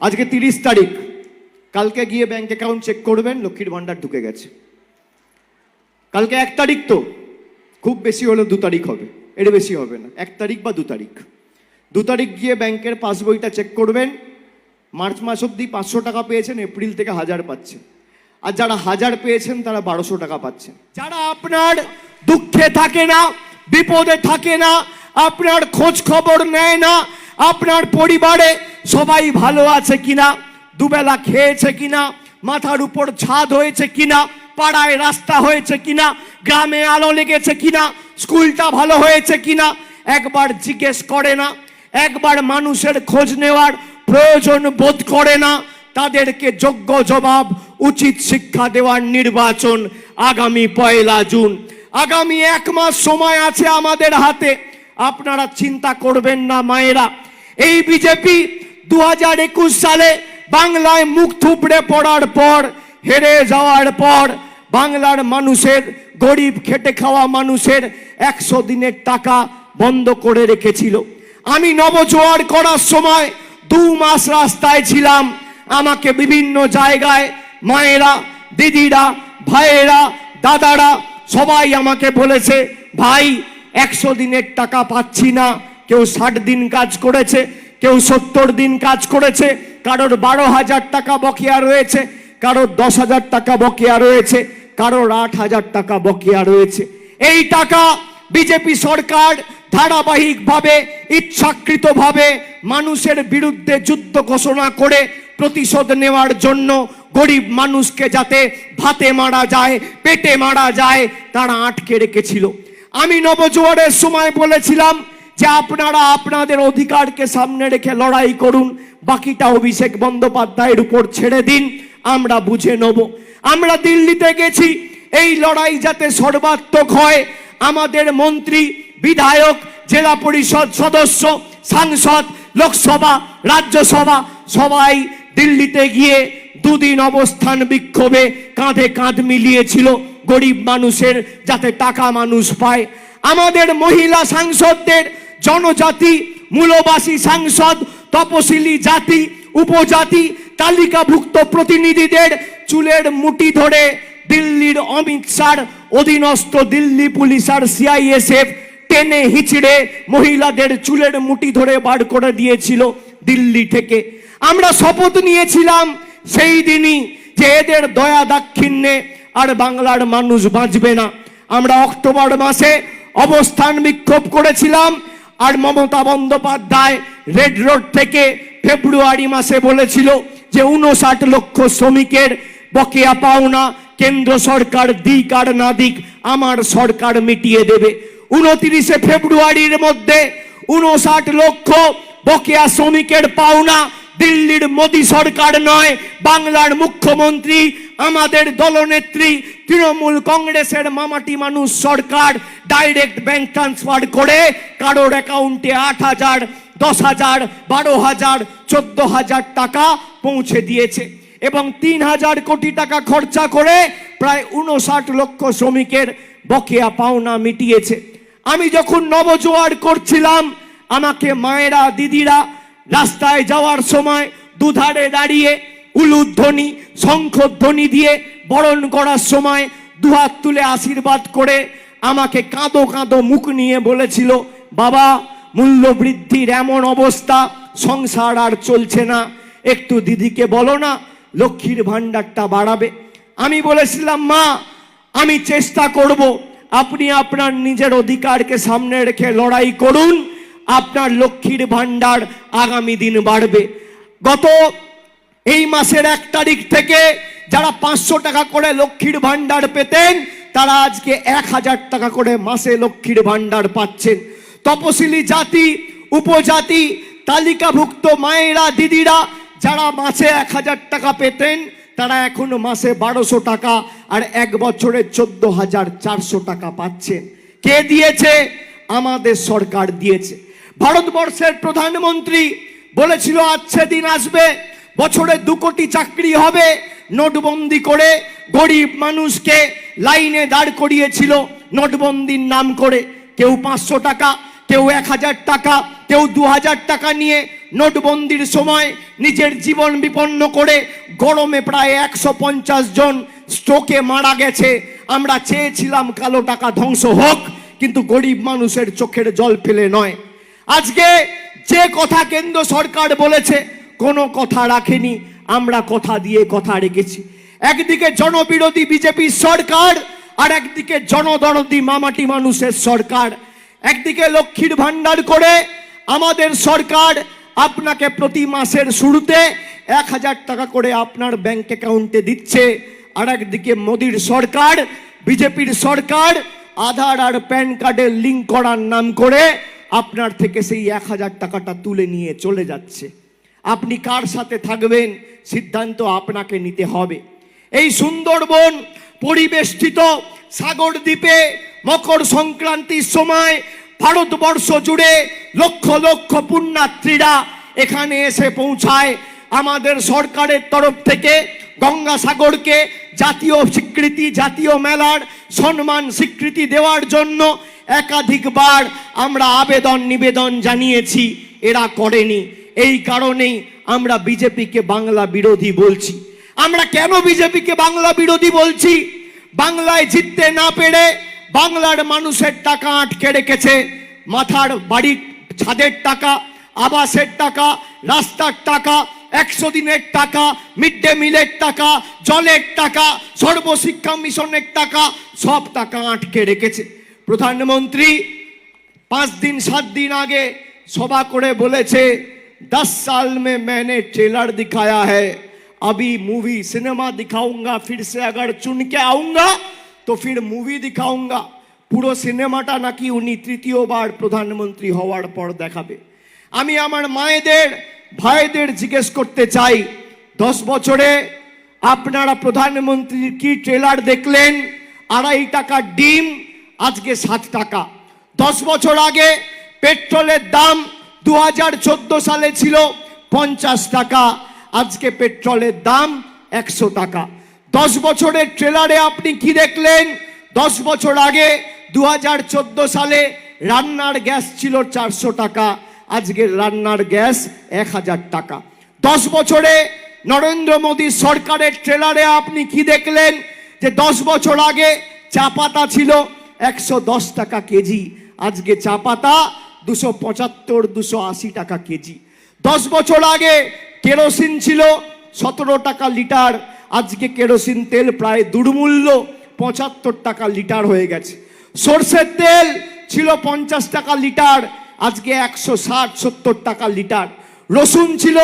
আজকে তিরিশ তারিখ। কালকে গিয়ে ব্যাংক অ্যাকাউন্ট চেক করবেন, লক্ষ্মীর ভাণ্ডার ঢুকে গেছে। কালকে এক তারিখ তো, খুব বেশি হলে দু তারিখ হবে। এর বেশি হবে না, এক তারিখ বা দু তারিখ। দু তারিখ গিয়ে ব্যাংকের পাসবইটা চেক করবেন। মার্চ মাস অবধি পাঁচশো টাকা পেয়েছেন, এপ্রিল থেকে হাজার পাচ্ছেন। আর যারা হাজার পেয়েছেন, তারা বারোশো টাকা পাচ্ছেন। যারা আপনার দুঃখে থাকে না, বিপদে থাকে না, আপনার খোঁজ খবর নেয় না আপনার পরিবারে সবাই ভালো আছে কিনা? দুবেলা খেয়েছে কিনা? মাথার উপর ছাদ হয়েছে কিনা? পাড়ায় রাস্তা হয়েছে কিনা? গ্রামে আলো লেগেছে কিনা? স্কুলটা ভালো হয়েছে কিনা? একবার জিজ্ঞেস করে না। একবার মানুষের খোঁজ নেওয়ার প্রয়োজন বোধ করে না। তাদেরকে যোগ্য জবাব, উচিত শিক্ষা দেওয়ার নির্বাচন আগামী পয়লা জুন। আগামী এক মাস সময় আছে আমাদের হাতে। আপনারা চিন্তা করবেন না মায়েরা। এই বিজেপি দু হাজার একুশ সালে বাংলায় মুখ থুবড়ে পড়ার পর, হেরে যাওয়ার পর, বাংলার মানুষের, গরিব খেটে খাওয়া মানুষের একশো দিনের টাকা বন্ধ করে রেখেছিল। আমি নবজোয়ার করার সময় দু মাস রাস্তায় ছিলাম। আমাকে বিভিন্ন জায়গায় মায়েরা, দিদিরা, ভাইয়েরা, দাদারা সবাই আমাকে বলেছে, ভাই, একশো দিনের টাকা পাচ্ছি না। কেউ ষাট দিন কাজ করেছে, কেউ সত্তর দিন কাজ করেছে, কারোর বারো হাজার টাকা বকেয়া রয়েছে, কারোর দশ হাজার টাকা বকেয়া রয়েছে, কারোর আট হাজার টাকা বকেয়া রয়েছে। এই টাকা বিজেপি সরকার ধারাবাহিকভাবে, ইচ্ছাকৃতভাবে মানুষের বিরুদ্ধে যুদ্ধ ঘোষণা করে প্রতিশোধ নেওয়ার জন্য গরিব মানুষকে যাতে ভাতে মারা যায়, পেটে মারা যায়, তারা আটকে রেখেছিল। আমি নবজোয়ারের সময় বলেছিলাম যে আপনারা আপনাদের অধিকারকে সামনে রেখে লড়াই করুন, বাকিটা অভিষেক বন্দ্যোপাধ্যায়ের উপর ছেড়ে দিন, আমরা বুঝে নেব। আমরা দিল্লিতে গেছি, এই লড়াই যাতে সর্বাত্মক হয়, আমাদের মন্ত্রী, বিধায়ক, জেলা পরিষদ সদস্য, সাংসদ, লোকসভা, রাজ্যসভা, সবাই দিল্লিতে গিয়ে দুদিন অবস্থান বিক্ষোভে কাঁধে কাঁধ মিলিয়েছিল গরিব মানুষের, যাতে টাকা মানুষ পায়। আমাদের মহিলা সাংসদদের জনজাতি, মূলবাসী, সাংসদ, তপশিলি জাতি, উপজাতি, তালিকাভুক্ত প্রতিনিধিদের চুলের মুটি ধরে দিল্লির অমিত শাহর অধীনস্থ দিল্লি পুলিশ আর সিআইএসএফ টেনে হিচড়ে মহিলাদের চুলের মুটি ধরে বার করে দিয়েছিল দিল্লি থেকে। আমরা শপথ নিয়েছিলাম সেই দিনই যে এদের দয়া দাক্ষিণ্যে আর বাংলার মানুষ বাঁচবে না। আমরা অক্টোবর মাসে অবস্থান বিক্ষোভ করেছিলাম। আর মমতা বন্দ্যোপাধ্যায় রেড রোড থেকে ফেব্রুয়ারি মাসে বলেছিল যে উনষাট লক্ষ শ্রমিকের বকেয়া পাওনা কেন্দ্র সরকার দিক আর না দিক, আমার সরকার মিটিয়ে দেবে। উনত্রিশে ফেব্রুয়ারির মধ্যে উনষাট লক্ষ বকেয়া শ্রমিকের পাওনা দিল্লির মোদী সরকার নয়, বাংলার মুখ্যমন্ত্রী, আমাদের দলনেত্রী, তৃণমূল কংগ্রেসের মামাটি মানুষ সরকার ডাইরেক্ট ব্যাংক ট্রান্সফার করে কারোর অ্যাকাউন্টে আট হাজার, দশ হাজার, বারো হাজার, চোদ্দ হাজার টাকা পৌঁছে দিয়েছে এবং তিন হাজার কোটি টাকা খরচা করে প্রায় উনষাট লক্ষ শ্রমিকের বকেয়া পাওনা মিটিয়েছে। আমি যখন নবজোয়ার করছিলাম, আমাকে মায়েরা, দিদিরা রাস্তায় যাওয়ার সময় দুধারে দাঁড়িয়ে উলুধ্বনি, শঙ্খধ্বনি দিয়ে বরণ করার সময় দুহাত তুলে আশীর্বাদ করে আমাকে কাঁদো কাঁদো মুখ নিয়ে বলেছিল, বাবা মূল্য বৃদ্ধির এমন অবস্থা সংসার আর চলছে না। একটু দিদিকে বলো না, লক্ষ্মীর ভাণ্ডারটা বাড়াবে। আমি বলেছিলাম, মা, আমি চেষ্টা করব। আপনি আপনার নিজের অধিকারকে সামনে রেখে লড়াই করুন আপনার লক্ষ্মীর ভাণ্ডার আগামী দিন বাড়বে। গত এই মাসের এক তারিখ থেকে যারা পাঁচশো টাকা করে লক্ষ্মীর ভাণ্ডার পেতেন, তারা আজকে এক হাজার টাকা করে মাসে লক্ষ্মীর ভাণ্ডার পাচ্ছেন। তপশিলি জাতি, উপজাতি, তালিকাভুক্ত মায়েরা, দিদিরা, যারা মাসে এক হাজার টাকা পেতেন, তারা এখন মাসে বারোশো টাকা আর এক বছরে চোদ্দ হাজার চারশো টাকা পাচ্ছেন। কে দিয়েছে? আমাদের সরকার দিয়েছে। ভারতবর্ষের প্রধানমন্ত্রী বলেছিল আচ্ছে দিন আসবে, বছরে দু কোটি চাকরি হবে। নোটবন্দি করে গরিব মানুষকে লাইনে দাঁড় করিয়েছিল নোটবন্দির নাম করে। কেউ পাঁচশো টাকা, কেউ এক হাজার টাকা, কেউ দু হাজার টাকা নিয়ে নোটবন্দির সময় নিজের জীবন বিপন্ন করে গরমে প্রায় একশো পঞ্চাশ জন স্ট্রোকে মারা গেছে। আমরা চেয়েছিলাম কালো টাকা ধ্বংস হোক, কিন্তু গরিব মানুষের চোখের জল ফেলে নয়। আজকে যে কথা কেন্দ্র সরকার বলেছে, কোনো কথা রাখেনি, আমরা কথা দিয়ে কথা রেখেছি। একদিকে জনবিরোধী বিজেপির সরকার, আর একদিকে জনদরদি মামাটি মানুষের সরকার। একদিকে লক্ষ্মীর ভান্ডার করে আমাদের সরকার আপনাকে প্রতি মাসের শুরুতে এক হাজার টাকা করে আপনার ব্যাংক অ্যাকাউন্টে দিচ্ছে, আর একদিকে মোদির সরকার, বিজেপির সরকার, আধার আর প্যান কার্ডের লিঙ্ক করার নাম করে আপনার থেকে সেই এক হাজার টাকাটা তুলে নিয়ে চলে যাচ্ছে। আপনি কার সাথে থাকবেন? সিদ্ধান্ত আপনাকে নিতে হবে। এই সুন্দরবন পরিবেষ্টিত সাগর দ্বীপে মকর সংক্রান্তির সময় ভারতবর্ষ জুড়ে লক্ষ লক্ষ পুণ্যার্থীরা এখানে এসে পৌঁছায়। আমাদের সরকারের তরফ থেকে গঙ্গাসাগরকে জাতীয় স্বীকৃতি, জাতীয় মেলার সম্মান স্বীকৃতি দেওয়ার জন্য একাধিকবার আমরা আবেদন, নিবেদন জানিয়েছি, এরা করেনি। এই কারণেই আমরা বিজেপিকে বাংলা বিরোধী বলছি। আমরা কেন বিজেপিকে বাংলা বিরোধী বলছি? বাংলায় জিততে না পেরে বাংলার মানুষের টাকা আটকে রেখেছে। মাথার বাড়ির ছাদের টাকা, আবাসের টাকা, রাস্তার টাকা, একশো দিনের টাকা, মিড ডে মিলের টাকা, জলের টাকা, সর্বশিক্ষা মিশনের টাকা, সব টাকা আটকে রেখেছে। প্রধানমন্ত্রী পাঁচ দিন সাত দিন আগে সভা করে বলেছে दस साल में मैंने ट्रेलर दिखाया है अभी मूवी सिनेमा दिखाऊंगा फिर से अगर चुन के आऊंगा तो फिर मूवी दिखाऊंगा পুরো সিনেমাটা নাকি উনি তৃতীয়বার প্রধানমন্ত্রী হওয়ার পর দেখাবে আমি আমার মায়েদের ভাইদের জিজ্ঞেস করতে চাই দশ বছরে আপনারা প্রধানমন্ত্রীর কি ট্রেলার দেখলেন আড়াই টাকা ডিম আজকে সাত টাকা। দশ বছর আগে পেট্রোলের দাম দু হাজার চোদ্দ সালে ছিল পঞ্চাশ টাকা। আজকে পেট্রোলের দাম একশো টাকা। দশ বছরের ট্রেলারে আপনি কি দেখলেন? দশ বছর আগে দু হাজার চোদ্দ সালে রান্নার গ্যাস ছিল চারশো টাকা। আজকের রান্নার গ্যাস এক হাজার টাকা। দশ বছরে নরেন্দ্র মোদী সরকারের ট্রেলারে আপনি কি দেখলেন? যে দশ বছর আগে চা পাতা ছিল একশো দশ টাকা কেজি। আজকে চা পাতা দুশো পঁচাত্তর, দুশো আশি টাকা কেজি। দশ বছর আগে কেরোসিন ছিল সতেরো টাকা লিটার, আজকে কেরোসিন তেল প্রায় দুর্মূল্য পঁচাত্তর টাকা লিটার হয়ে গেছে। সর্ষের তেল ছিল পঞ্চাশ টাকা লিটার, আজকে একশো ষাট, সত্তর টাকা লিটার। রসুন ছিল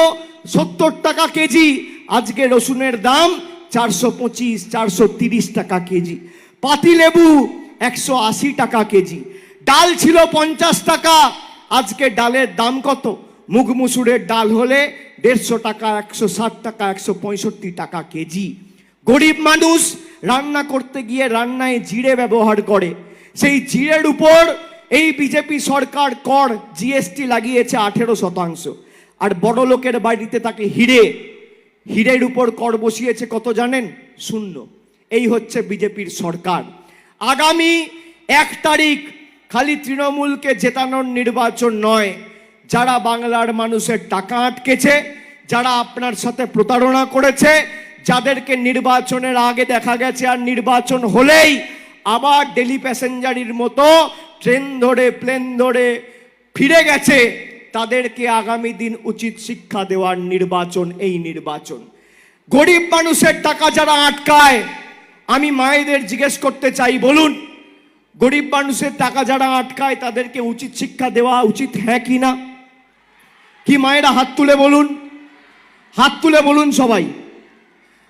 সত্তর টাকা কেজি, আজকে রসুনের দাম চারশো পঁচিশ, চারশো তিরিশ টাকা কেজি। পাতিলেবু একশো আশি টাকা কেজি। ডাল ছিল পঞ্চাশ টাকা। আজকে ডালের দাম কত? মুগ মুসুরের ডাল হলে দেড়শো টাকা, একশো ষাট টাকা, একশো পঁয়ষট্টি টাকা কেজি। গরিব মানুষ রান্না করতে গিয়ে রান্নায় জিরে ব্যবহার করে। সেই জিরের উপর এই বিজেপি সরকার কর, জিএসটি লাগিয়েছে আঠেরো শতাংশ। আর বড় লোকের বাড়িতে তাকে হিরে। হিরের উপর কর বসিয়েছে কত জানেন? শূন্য। এই হচ্ছে বিজেপির সরকার। আগামী এক তারিখ খালি তৃণমূলকে জেতানোর নির্বাচন নয়, যারা বাংলার মানুষের টাকা আটকেছে, যারা আপনার সাথে প্রতারণা করেছে, যাদেরকে নির্বাচনের আগে দেখা গেছে আর নির্বাচন হলেই আবার ডেলি প্যাসেঞ্জারির মতো ট্রেন ধরে, প্লেন ধরে ফিরে গেছে, তাদেরকে আগামী দিন উচিত শিক্ষা দেওয়ার নির্বাচন, এই নির্বাচন। গরিব মানুষের টাকা যারা আটকায় আমি মায়েদের জিজ্ঞেস করতে চাই, বলুন, গরিব মানুষের টাকা যারা আটকায় তাদেরকে উচিত শিক্ষা দেওয়া উচিত হ্যাঁ কি না? কি মায়েরা হাত তুলে বলুন? হাত তুলে বলুন সবাই।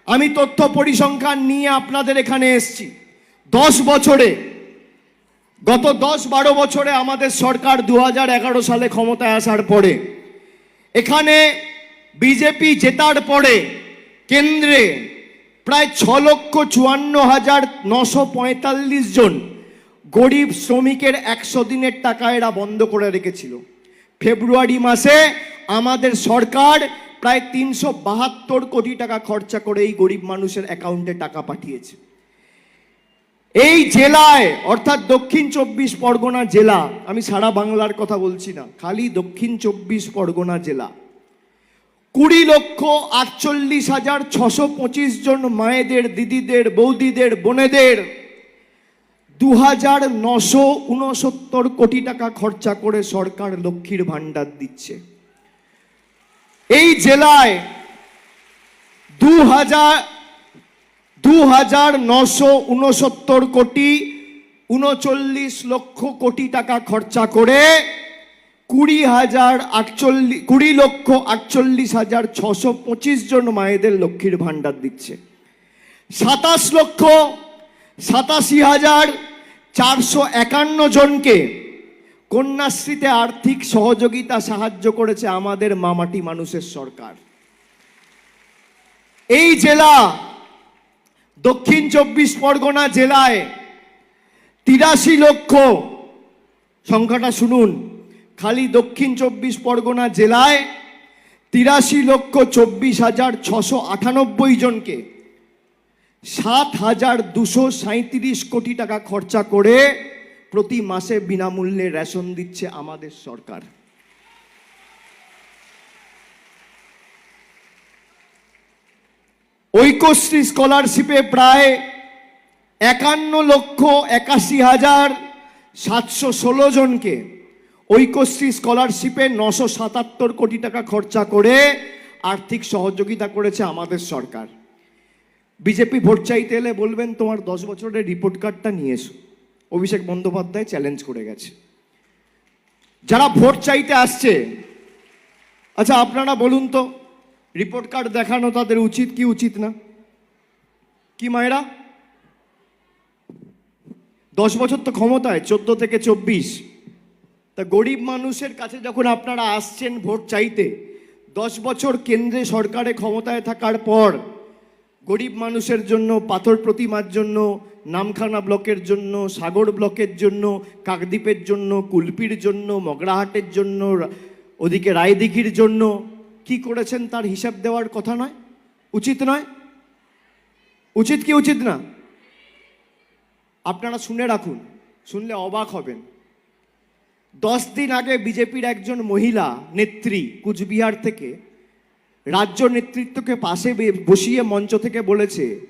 আমি তথ্য পরিসংখ্যান নিয়ে আপনাদের এখানে এসেছি। দশ বছরে, গত দশ বারো বছরে আমাদের সরকার দু সালে ক্ষমতায় আসার পরে, এখানে বিজেপি জেতার পরে কেন্দ্রে প্রায় ছ লক্ষ চুয়ান্ন হাজার নশো পঁয়তাল্লিশ জন গরিব শ্রমিকের একশো দিনের টাকা এরা বন্ধ করে রেখেছিল। ফেব্রুয়ারি মাসে আমাদের সরকার প্রায় তিনশো বাহাত্তর কোটি টাকা খরচা করে এই গরিব মানুষের অ্যাকাউন্টে টাকা পাঠিয়েছে। এই জেলায়, অর্থাৎ দক্ষিণ চব্বিশ পরগনা জেলা, আমি সারা বাংলার কথা বলছি না, খালি দক্ষিণ চব্বিশ পরগনা জেলা কুড়ি লক্ষ আটচল্লিশ হাজার ছশো পঁচিশ জন মায়েদের, দিদিদের, বৌদিদের, বোনেদের দু হাজার নশো উনসত্তর কোটি টাকা খরচা করে সরকার লক্ষ্মীর ভাণ্ডার দিচ্ছে। এই জেলায় দু হাজার দু হাজার নশো উনসত্তর কোটি উনচল্লিশ লক্ষ কোটি টাকা খরচা করে কুড়ি হাজার আটচল্লিশ কুড়ি লক্ষ আটচল্লিশ হাজার ছশো পঁচিশ জন মায়েদের লক্ষ্মীর ভাণ্ডার দিচ্ছে। সাতাশ লক্ষ সাতাশি হাজার চারশো একান্ন জনকে কন্যাশ্রীতে আর্থিক সহযোগিতা সাহায্য করেছে আমাদের মামাটি মানুষের সরকার। এই জেলা দক্ষিণ চব্বিশ পরগনা জেলায় তিরাশি লক্ষ, সংখ্যাটা শুনুন খালি দক্ষিণ চব্বিশ পরগনা জেলায় তিরাশি লক্ষ চব্বিশ হাজার ছশো আটানব্বই জনকে সাত হাজার দুশো সাঁত্রিশ কোটি টাকা খরচা করে প্রতি মাসে বিনামূল্যে রেশন দিচ্ছে আমাদের সরকার। ঐক্যশ্রী স্কলারশিপে প্রায় একান্ন লক্ষ একাশি হাজার সাতশো ষোলো জনকে ঐক্যশ্রী স্কলারশিপে নশো সাতাত্তর কোটি টাকা খরচা করে আর্থিক সহযোগিতা করেছে আমাদের সরকার। বিজেপি ভোট চাইতে এলে বলবেন, তোমার দশ বছরের রিপোর্ট কার্ডটা নিয়ে এসো। অভিষেক বন্দ্যোপাধ্যায় চ্যালেঞ্জ করে গেছে। যারা ভোট চাইতে আসছে আচ্ছা আপনারা বলুন তো রিপোর্ট কার্ড দেখানো তাদের উচিত কি উচিত না? কি মায়েরা? দশ বছর তো ক্ষমতায়, চোদ্দ থেকে চব্বিশ। তা গরিব মানুষের কাছে যখন আপনারা আসছেন ভোট চাইতে, দশ বছর কেন্দ্রে সরকারে ক্ষমতায় থাকার পর, গরিব মানুষের জন্য, পাথর প্রতিমার জন্য, নামখানা ব্লকের জন্য, সাগর ব্লকের জন্য, কাকদ্বীপের জন্য, কুলপির জন্য, মগরাহাটের জন্য, ওদিকে রায়দিঘির জন্য, কি করেছেন তার হিসাব দেওয়ার কথা নয়? উচিত নয়? উচিত কি উচিত না? আপনারা শুনে রাখুন, শুনলে অবাক হবেন। দশ দিন আগে বিজেপির একজন মহিলা নেত্রী কুচবিহার থেকে রাজ্য নেতৃত্বকে পাশে বসিয়ে মঞ্চ থেকে বলেছে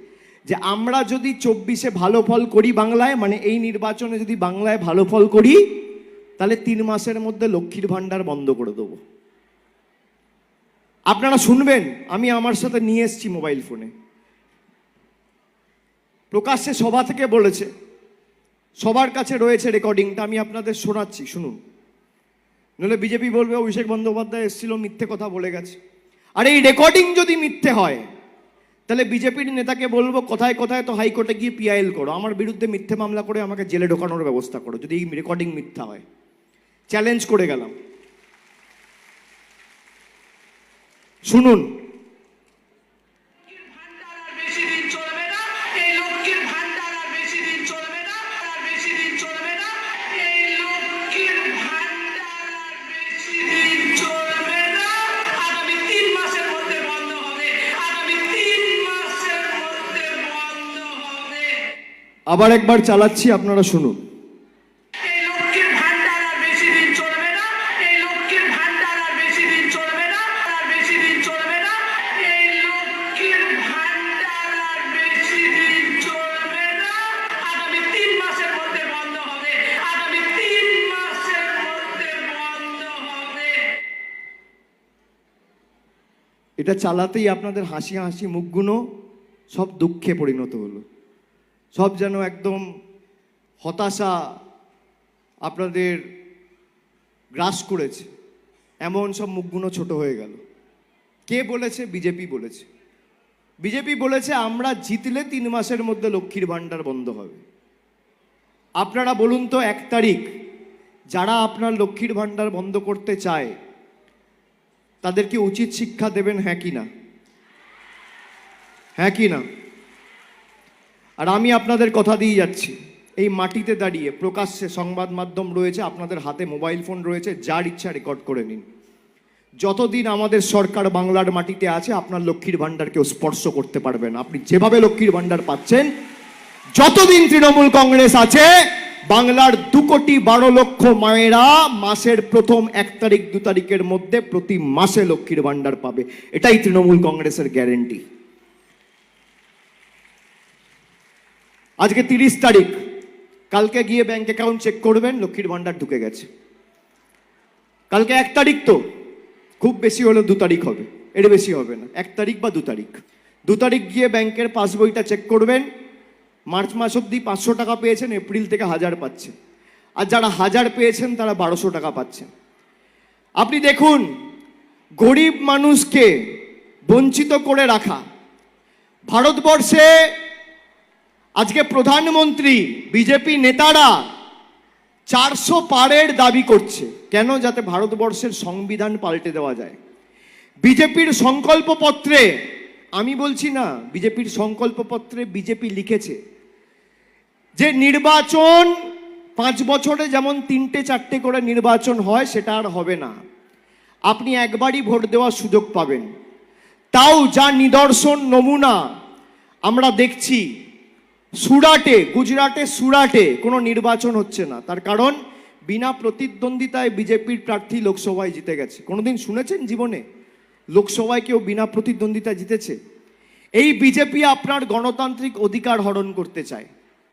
যে আমরা যদি চব্বিশে ভালো ফল করি বাংলায় মানে এই নির্বাচনে যদি বাংলায় ভালো ফল করি, তাহলে তিন মাসের মধ্যে লক্ষ্মীর ভাণ্ডার বন্ধ করে দেবো। আপনারা শুনবেন, আমি আমার সাথে নিয়ে এসেছি মোবাইল ফোনে। প্রকাশ্যে সভা থেকে বলেছে সবার কাছে রয়েছে রেকর্ডিংটা আমি আপনাদের শোনাচ্ছি, শুনুন। নইলে বিজেপি বলবে, অভিষেক বন্দ্যোপাধ্যায় এসেছিল, মিথ্যে কথা বলে গেছে। আর এই রেকর্ডিং যদি মিথ্যে হয়, তাহলে বিজেপির নেতাকে বলব, কোথায় কোথায় তো হাইকোর্টে গিয়ে পিআইএল করো। আমার বিরুদ্ধে মিথ্যে মামলা করে আমাকে জেলে ঢোকানোর ব্যবস্থা করো, যদি এই রেকর্ডিং মিথ্যা হয়। চ্যালেঞ্জ করে গেলাম। শুনুন তিন একবার চালাচ্ছি আপনারা শুনুন। এটা চালাতেই আপনাদের হাসি হাসি মুখগুলো সব দুঃখে পরিণত হলো। সব যেন একদম হতাশা আপনাদের গ্রাস করেছে। এমন সব মুখগুলো ছোট হয়ে গেল। কে বলেছে? বিজেপি বলেছে। বিজেপি বলেছে, আমরা জিতলে তিন মাসের মধ্যে লক্ষ্মীর ভাণ্ডার বন্ধ হবে। আপনারা বলুন তো, এক তারিখ যারা আপনার লক্ষ্মীর ভাণ্ডার বন্ধ করতে চায় তাদেরকে উচিত শিক্ষা দেবেন? হ্যাঁ কি না? হ্যাঁ কি না? আর আমি আপনাদের কথা দিয়ে যাচ্ছি। এই মাটিতে দাঁড়িয়ে প্রকাশ্যে সংবাদ মাধ্যম রয়েছে, আপনাদের হাতে মোবাইল ফোন রয়েছে, যার ইচ্ছা রেকর্ড করে নিন। যতদিন আমাদের সরকার বাংলার মাটিতে আছে, আপনার লক্ষ্মীর ভাণ্ডার কেউ স্পর্শ করতে পারবে না। আপনি যেভাবে লক্ষ্মীর ভাণ্ডার পাচ্ছেন, যতদিন তৃণমূল কংগ্রেস আছে, বাংলার দু কোটি বারো লক্ষ মায়েরা মাসের প্রথম এক তারিখ, দু তারিখের মধ্যে প্রতি মাসে লক্ষ্মীর ভান্ডার পাবে। এটাই তৃণমূল কংগ্রেসের গ্যারেন্টি আজকে তিরিশ তারিখ। কালকে গিয়ে ব্যাংক অ্যাকাউন্ট চেক করবেন, লক্ষ্মীর ভান্ডার ঢুকে গেছে। কালকে এক তারিখ তো, খুব বেশি হলে দু তারিখ হবে। এর বেশি হবে না, এক তারিখ বা দু তারিখ। দু তারিখ গিয়ে ব্যাংকের পাসবইটা চেক করবেন। মার্চ মাস অবধি পাঁচশো টাকা পেয়েছেন, এপ্রিল থেকে হাজার পাচ্ছেন। আর যারা হাজার পেয়েছেন, তারা বারোশো টাকা পাচ্ছেন। আপনি দেখুন, গরিব মানুষকে বঞ্চিত করে রাখা, ভারতবর্ষে আজকে প্রধানমন্ত্রী, বিজেপি নেতারা চারশো পারের দাবি করছে, কেন যাতে ভারতবর্ষের সংবিধান পাল্টে দেওয়া যায়। বিজেপির সংকল্পপত্রে, আমি বলছি না, বিজেপির সংকল্পপত্রে বিজেপি লিখেছে যে নির্বাচন, পাঁচ বছরে যেমন তিনটে চারটে করে নির্বাচন হয়, সেটা আর হবে না। আপনি একবারই ভোট দেওয়ার সুযোগ পাবেন। তাও যা নিদর্শন, নমুনা আমরা দেখছি সুরাটে, গুজরাটে সুরাটে কোনো নির্বাচন হচ্ছে না। তার কারণ, বিনা প্রতিদ্বন্দ্বিতায় বিজেপির প্রার্থী লোকসভায় জিতে গেছে। কোনোদিন শুনেছেন জীবনে? লোকসভায় কেউ বিনা প্রতিদ্বন্দ্বিতায় জিতেছে? এই বিজেপি আপনার গণতান্ত্রিক অধিকার হরণ করতে চায়।